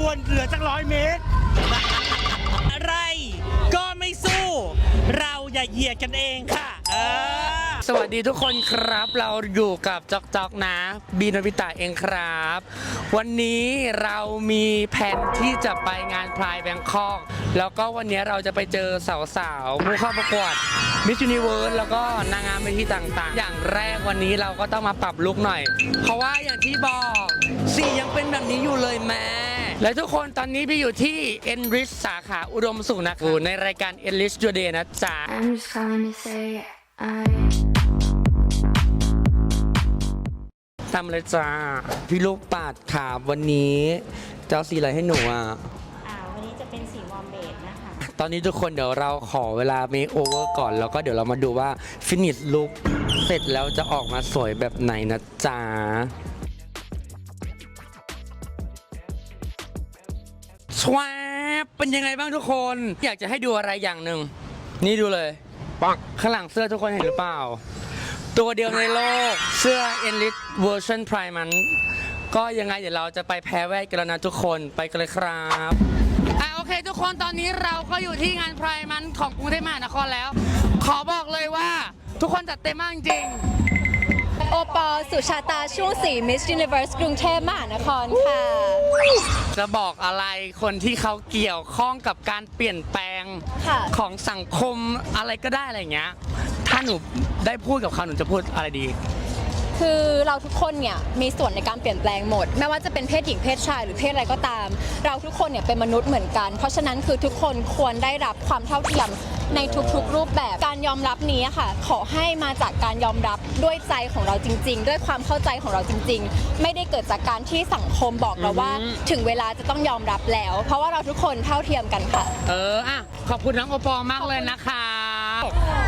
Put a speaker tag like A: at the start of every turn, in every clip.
A: บวนเหลือสักร้อยเมตร อะไรก็ไม่สู้ เราอย่าเหยียดกันเองค่ะ เออ
B: สวัสดีทุกคนครับเราอยู่กับจอกจอกนะ บีนวิตาเองครับ วันนี้เรามีแผนที่จะไปงานพลายแบงคอก แล้วก็วันนี้เราจะไปเจอสาวๆผู้เข้าประกวดมิส s u นิเวิร์สแล้วก็นางงามเวทีต่างๆ อย่างแรกวันนี้เราก็ต้องมาปรับลุกหน่อย เพราะว่าอย่างที่บอกสียังเป็นแบบนี้อยู่เลยแม่ และทุกคนตอนนี้พี่อยู่ที่ Enrich สาขาอุดมสุขนะคะอยู่ในรายการ Enrich Today นะจ๊ะ
C: I'm just calling to say I
B: ทำเลยจ้า พี่ลูกปาดถามวันนี้เจ้าสีอะไรให้หนูอะ
D: อ่าวันนี้จะเป็นสีวอร์มเบดนะคะ
B: ตอนนี้ทุกคนเดี๋ยวเราขอเวลาเมคโอเวอร์ก่อนแล้วก็เดี๋ยวเรามาดูว่าฟินิชลุกเสร็จแล้วจะออกมาสวยแบบไหนนะจ๊ะ ชวาบเป็นยังไงบ้างทุกคน อยากจะให้ดูอะไรอย่างหนึ่ง นี่ดูเลย ปังข้างหลังเสื้อทุกคนเห็นหรือเปล่า ตัวเดียวในโลก เสื้อ Enlist Version Prime มัน ก็ยังไงเดี๋ยวเราจะไปแพ้แวดกันแล้วนะทุกคน ไปกันเลยครับ อะโอเคทุกคนตอนนี้เราก็อยู่ที่งานพรายมันของกรุงเทพมหานครแล้ว ขอบอกเลยว่าทุกคนจัดเต็มมากจริง
E: โอปอล์สุชาตาช่วงสี Miss Universe กรุงเทพมหานครค่ะ
B: จะบอกอะไรคนที่เขาเกี่ยวข้องกับการเปลี่ยนแปลง
E: ค่ะ
B: ของสังคมอะไรก็ได้อะไรอย่างเงี้ย ถ้าหนูได้พูดกับเขาหนูจะพูดอะไรดี
E: คือเราทุกคนเนี่ยมีส่วนในการเปลี่ยนแปลงหมด ไม่ว่าจะเป็นเพศหญิงเพศชายหรือเพศอะไรก็ตาม เราทุกคนเนี่ยเป็นมนุษย์เหมือนกัน เพราะฉะนั้นคือทุกคนควรได้รับความเท่าเทียมในทุกๆ รูปแบบการยอมรับนี้อะค่ะ ขอให้มาจากการยอมรับด้วยใจของเราจริง ๆ ด้วยความเข้าใจของเราจริง ๆ ไม่ได้เกิดจากการที่สังคมบอกเราว่า
B: อือฮึ
E: ถึงเวลาจะต้องยอมรับแล้ว เพราะว่าเราทุกคนเท่าเทียมกันค่ะ
B: เอออะขอบคุณน้องโอปอล์มากเลยนะคะ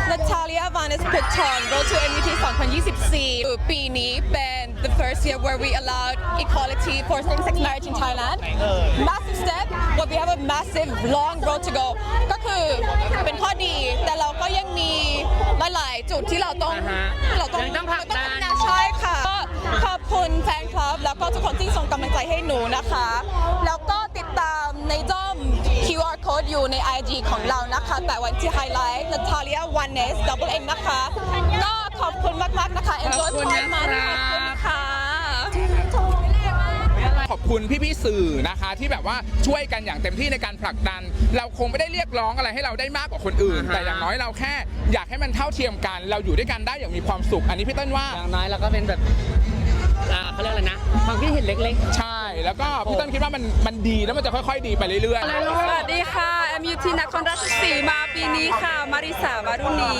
F: Natalia Vanes Piton Road to NUT 2024 ปีนี้เป็น the first year where we allowed equality for same-sex marriage in Thailand massive step but we have a massive long road to go ก็คือเป็นข้อดีแต่เราก็ยังมีหลายๆจุดที่เราต้อง
B: อ่าฮะ
F: เราต้อง
B: ยังต้องผลักดัน
F: เราต้องใช่ค่ะก็ขอบคุณแฟนคลับแล้วก็ทุกคนที่ส่งกำลังใจให้หนูนะคะ แล้วก็ติดตามในด้อ ม QR code อยู่ใน IG ของเรานะคะ แต่วันที่ไฮไลท์ Natalia One S Double N นะคะ ก็ขอบคุณมาก ๆ นะคะ Enjoy
B: ขอบคุณ
F: Pride
B: นะ
F: Month
B: ค
F: ข
B: รับ
F: อบคุณค่ะ
G: ขอบคุณพี่ๆสื่อนะคะที่แบบว่าช่วยกันอย่างเต็มที่ในการผลักดัน เราคงไม่ได้เรียกร้องอะไรให้เราได้มากกว่าคนอื่น
B: อ่าฮะ
G: แต่อย่างน้อยเราแค่อยากให้มันเท่าเทียมกัน เราอยู่ด้วยกันได้อย่างมีความสุข อันนี้พี่เต้นว่า
B: อย่างน้อยเราก็เป็นแบบอ่าเขาเรียกอะไรนะความคิดเห็นเล็ก
G: ใช่ แล้วก็พี่เต้นคิดว่ามันมันดีแล้วมันจะค่อยๆ ดีไปเรื่อยๆ
B: ๆ
F: สวัสดีค่ะ MUT นครราชสีมาปีนี้ค่ะมาริสาวารุณี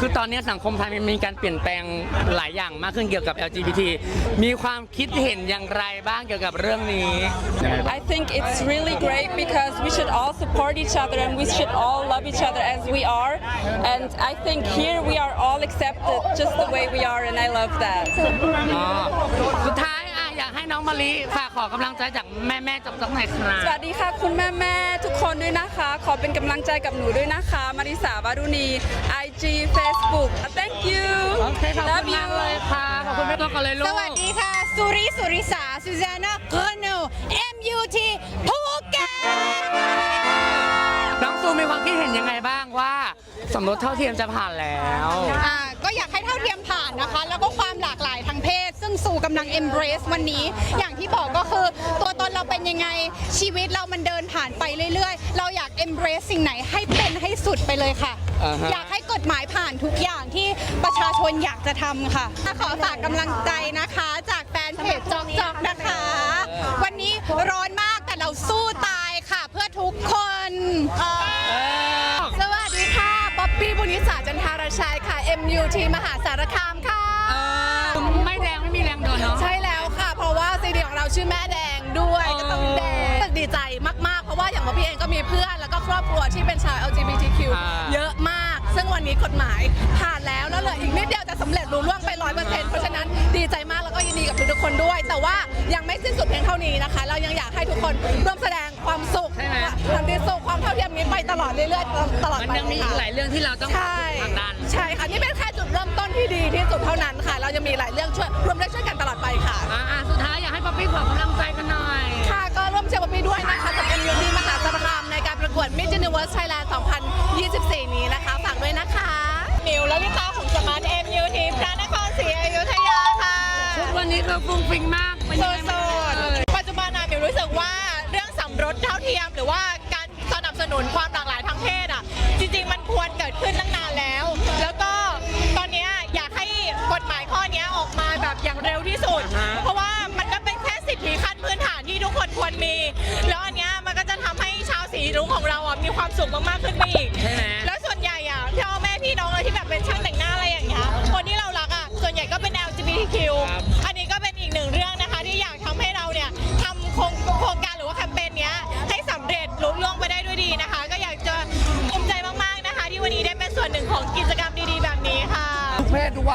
B: คือตอนนี้สังคมไทยมันมีการเปลี่ยนแปลงหลายอย่างมากขึ้นเกี่ยวกับ LGBT มีความคิดเห็นอย่างไรบ้างเกี่ยวกับเรื่องนี้
F: I think it's really great because we should all support each other and we should all love each other as we are. And I think here we are all accepted just the way we are, and I love that.
B: อ๋อสุดท้าย อะอยากให้น้องมะลิฝากขอกำลังใจจากแม่แม่ๆจบจักหน่อยครั
F: สวั
B: บ
F: สดีค่ะคุณแม่แม่ๆทุกคนด้วยนะคะ ขอเป็นกำลังใจกับหนูด้วยนะคะมาริสาวารุณี IG Facebook thank you
B: โอเคขอบคุณมากเลยค่ะขอบคุณแม่ตัวกันเลยลูก
E: สวัสดีค่ะ สุริ สุริสา สุซานาเกอร์เนล MUT ภูเก็ต
B: น้องซูมีความคิดเห็นยังไงบ้างว่า สมรสเท่าเทียมจะผ่านแล้ว
H: อ่าก็อยากให้เท่าเทียมผ่านนะคะ แล้วก็ความหลากหลายทางเพศ ซึ่งสู่กำลัง embrace วันนี้ อย่างที่บอกก็คือตัวตนเราเป็นยังไงชีวิตเรามันเดินผ่านไปเรื่อยๆ เราอยาก embrace สิ่งไหนให้เป็นให้สุดไปเลยค่ะ
B: อ่าฮะ
H: อยากให้กฎหมายผ่านทุกอย่างที่ประชาชนอยากจะทำค่ะขอฝากกำลังใจนะคะ จากแฟนเพจจอกจอกนะคะ วันนี้ร้อนมากแต่เราสู้
E: MUT มหาสารคามค่ะ
B: ไม่แดงไม่มีแรงโดนเนาะ
E: ใช่แล้วค่ะ เพราะว่าซีดีของเราชื่อแม่แดงด้วยก็ต้องแดงรู้สึกดีใจมาก ๆ เพราะว่าอย่างว่าพี่เองก็มีเพื่อน แล้วก็ครอบครัวที่เป็นชาว LGBTQ
B: อ่า
E: เยอะมาก ซึ่งวันนี้กฎหมายผ่านแล้วแล้วเหลืออีกนิดเดียวจะสำเร็จรุ่ล่วงไปร้อยเปอร์เซ็นต์เพราะฉะนั้นดีใจมากแล้วก็ยินดีกับทุกๆคนด้วย แต่ว่ายังไม่สิ้นสุดเพียงเท่านี้นะคะ เรายังอยากให้ทุกคนร่วมแส เท่าเทียมนี้ไปตลอดเรื่อยๆตลอด
B: มัน
E: ไป
B: ยังมีอี
E: ค่ะ
B: กหลายเรื่องที่เราต้อง
E: ใช่
B: ผลักดัน
E: ใช่ค่ะนี่เป็นแค่จุดเริ่มต้นที่ดีที่สุดเท่านั้นค่ะ เราจะมีหลายเรื่องช่วยร่วมด้วยช่วยกันตลอดไปค่ะ
B: อ่าๆสุดท้ายอยากให้ป๊อปปี้ขอกำลังใจกันหน่อย
E: ค่ะก็ร่วมเชียร์ป๊อปปี้ด้วยนะ
F: Towards Thailand 2024 นี้นะคะ ฝากด้วยนะคะมิวลลิตาของสมาร์ทเอ็มยูทีพระนครศรีอยุธยาค่ะ
B: ชุดวันนี้คือฟุ้งฟิ้งมากเป็น
F: โซ
B: ยังไง
F: โซ
B: บ้างเอ่ย
F: ปัจจุบันนะมิวรู้สึกว่าเรื่องสมรสเท่าเทียมหรือว่าการส นับสนุนความหลากหลายทางเพศอะ จริง ๆ มันควรเกิดขึ้นตั้งนานแล้ว แล้วก็ตอนเนี้ยอยากให้กฎหมายข้อเนี้ยออกมาแบบอย่างเร็วที่สุด เพราะว่ามันก็เป็นแค่สิทธิขั้นพื้นฐานที่ทุกคนควรมี แล้วอันเนี้ยมันก็จะทำให้ชาวสีรุ้งของเราอะมีความสุขมากๆขึ้นไปอี
I: ก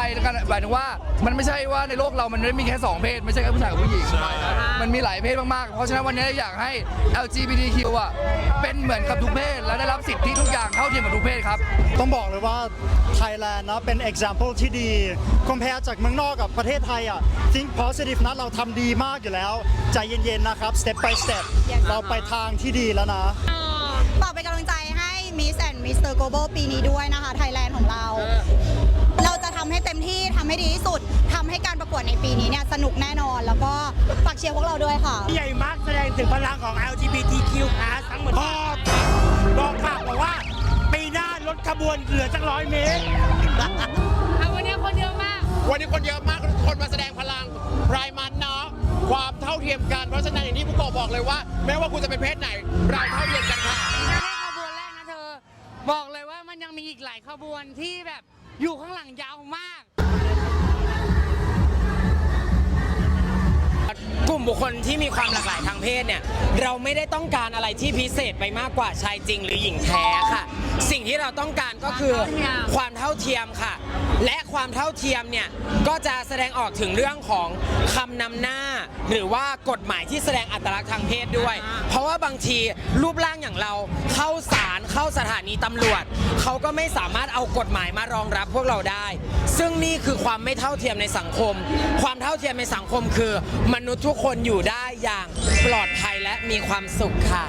I: เพศทุกวัยแล้วกันหมายถึงว่ามันไม่ใช่ว่าในโลกเรามันไม่มีแค่ 2 เพศ ไม่ใช่แค่ผู้ชายกับผู้หญิงมันมีหลายเพศมากๆ เพราะฉะนั้นวันนี้อยากให้ LGBTQ อะเป็นเหมือนกับทุกเพศและได้รับสิทธิทุกอย่างเท่าเทียมกับทุกเพศครับ
J: ต้องบอกเลยว่าไทยแลนด์นะเป็น example ที่ดี compare จากเมืองนอกกับประเทศไทยอะ think positive นะเราทำดีมากอยู่แล้ว ใจเย็นๆนะครับ step by step เราไปทางที่ดีแล้วนะ
H: ฝากเป็นกำลังใจให้ Miss and Mr. Global ปีนี้ด้วยนะคะไทยแลนด์ของเรา เราจะทำให้เต็มที่ทำให้ดีที่สุดทำให้การประกวดในปีนี้เนี่ยสนุกแน่นอน แล้วก็ฝากเชียร์พวกเราด้วยค่ะ
A: ใหญ่มากแสดงถึงพลังของ LGBTQ+ ทั้งหมดพอบอกฝากบอกว่า ปีหน้ารถขบวนเหลือจักร้อยเมตร
B: เอาวันนี้คนเยอะมาก
K: วันนี้คนเยอะมากคนมาแสดงพลังพรายมันเนาะความเท่าเทียมกัน เพราะฉะนั้นอย่างที่ผู้กองบอกเลยว่าไม่ว่าคุณจะเป็นเพศไหน เราเท่าเทียมกันค่ะ
B: แค่ขบวนแรกนะเธอ บอกเลยว่ามันยังมีอีกหลายขบวนที่แบบ อยู่ข้างหลังยาวมาก
L: กลุ่มบุคคลที่มีความหลากหลายทางเพศเนี่ย เราไม่ได้ต้องการอะไรที่พิเศษไปมากกว่าชายจริงหรือหญิงแท้ค่ะ สิ่งที่เราต้องการก็คือความเท่าเทียมค่ะ และความเท่าเทียมเนี่ยก็จะแสดงออกถึงเรื่องของคำนำหน้า หรือว่ากฎหมายที่แสดงอัตลักษณ์ทางเพศด้วย เพราะว่าบางทีรูปร่างอย่างเราเข้าศาลเข้าสถานีตำรวจ เขาก็ไม่สามารถเอากฎหมายมารองรับพวกเราได้ ซึ่งนี่คือความไม่เท่าเทียมในสังคม ความเท่าเทียมในสังคมคือ มนุษย์ทุกคนอยู่ได้อย่างปลอดภัยและมีความสุขค่ะ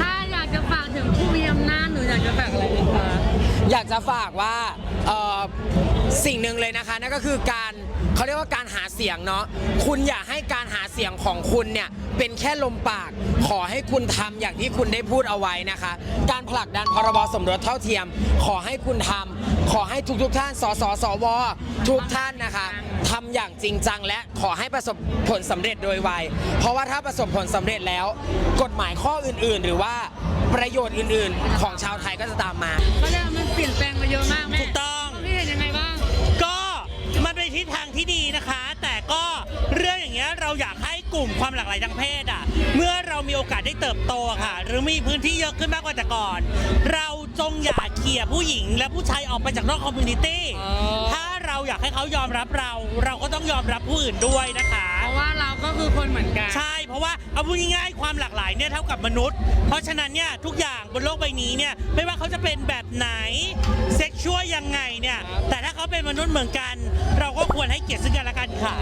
B: ถ้าอยากจะฝากถึงผู้มีอำนาจหนูอยากจะฝากอะไรไหมคะ
L: อยากจะฝากว่า เอ่อสิ่งหนึ่งเลยนะคะนั่นก็คือการเขาเรียกว่าการหาเสียงเนาะคุณอย่าให้การหาเสียงของคุณเนี่ยเป็นแค่ลมปาก ขอให้คุณทำอย่างที่คุณได้พูดเอาไว้นะคะ การผลักดันพรบสมรสเท่าเทียม ขอให้คุณทำขอให้ทุกๆท่านสสสวทุกท่านนะคะทำอย่างจริงจังและขอให้ประสบผลสำเร็จโดยไวเพราะว่าถ้าประสบผลสำเร็จแล้ว กฎหมายข้ออื่น ๆ หรือว่าประโยชน์อื่น ๆ ของชาวไทยก็จะตามมา
B: เขาเรียกว่ามันเปลี่ยนแปลงมาเยอะมากแม่
A: กให้กลุ่มความหลากหลายทางเพศอะ เมื่อเรามีโอกาสได้เติบโตอะค่ะ หรือมีพื้นที่เยอะขึ้นมากกว่าแต่ก่อน เราจงอย่าเขี่ยผู้หญิงและผู้ชายออกไปจากนอกคอมมูนิตี้
B: อ๋อ
A: ถ้าเราอยากให้เขายอมรับเรา เราก็ต้องยอมรับผู้อื่นด้วยนะคะ
B: เพราะว่าเราก็คือคนเหมือนกัน
A: ใช่เพราะว่าเอาพูดง่ายๆความหลากหลายเนี่ยเท่ากับมนุษย์ เพราะฉะนั้นเนี่ยทุกอย่างบนโลกใบนี้เนี่ยไม่ว่าเขาจะเป็นแบบไหนเซ็กชวลยังไงเนี่ยแต่ถ้าเขาเป็นมนุษย์เหมือนกัน เราก็ควรให้เกียรติซึ่งกันและกันค่ะ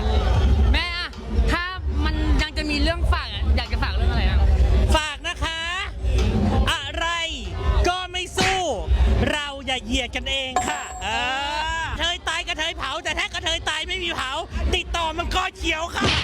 B: ะมีเรื่องฝากอะอยากจะฝากเรื่องอะไรอะ
A: ฝากนะคะ อะไรก็ไม่สู้ เราอย่าเหยียดกันเองค่ะเออเทยตายกระเทยเผา แต่ถ้ากระเทยตายไม่มีเผา ติดต่อมันก็เขียวค่ะ